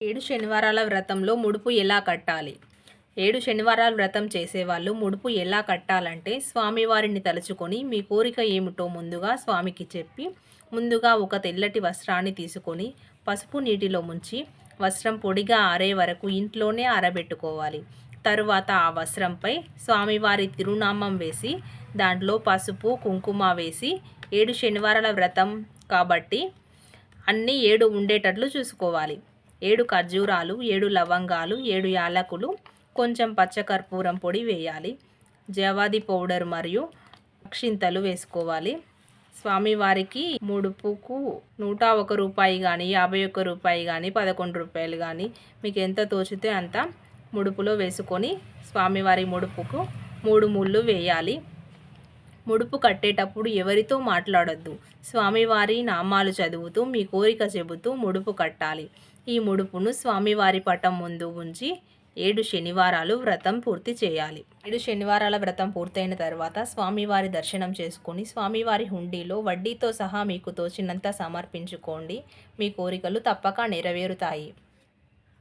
ఏడు శనివారాల వ్రతంలో ముడుపు ఎలా కట్టాలి? ఏడు శనివారాల వ్రతం చేసేవాళ్ళు ముడుపు ఎలా కట్టాలంటే స్వామివారిని తలుచుకొని మీ కోరిక ఏమిటో ముందుగా స్వామికి చెప్పి ముందుగా ఒక తెల్లటి వస్త్రాన్ని తీసుకొని పసుపు నీటిలో ముంచి వస్త్రం పొడిగా ఆరే వరకు ఇంట్లోనే ఆరబెట్టుకోవాలి. తరువాత ఆ వస్త్రంపై స్వామివారి తిరునామం వేసి దాంట్లో పసుపు కుంకుమ వేసి ఏడు శనివారాల వ్రతం కాబట్టి అన్నీ ఏడు ఉండేటట్లు చూసుకోవాలి. ఏడు ఖర్జూరాలు ఏడు లవంగాలు ఏడు యాలకులు కొంచెం పచ్చకర్పూరం పొడి వేయాలి. జవాది పౌడర్ మరియు అక్షింతలు వేసుకోవాలి. స్వామివారికి ముడుపుకు నూట ఒక రూపాయి కానీ యాభై ఒక్క రూపాయి కానీ పదకొండు రూపాయలు కానీ మీకు ఎంత తోచితే అంత ముడుపులో వేసుకొని స్వామివారి ముడుపుకు మూడు ముళ్ళు వేయాలి. ముడుపు కట్టేటప్పుడు ఎవరితో మాట్లాడొద్దు. స్వామివారి నామాలు చదువుతూ మీ కోరిక చెబుతూ ముడుపు కట్టాలి. ఈ ముడుపును స్వామివారి పటం ముందు ఉంచి ఏడు శనివారాలు వ్రతం పూర్తి చేయాలి. ఏడు శనివారాల వ్రతం పూర్తయిన తర్వాత స్వామివారి దర్శనం చేసుకుని స్వామివారి హుండీలో వడ్డీతో సహా మీకు తోచినంత సమర్పించుకోండి. మీ కోరికలు తప్పక నెరవేరుతాయి.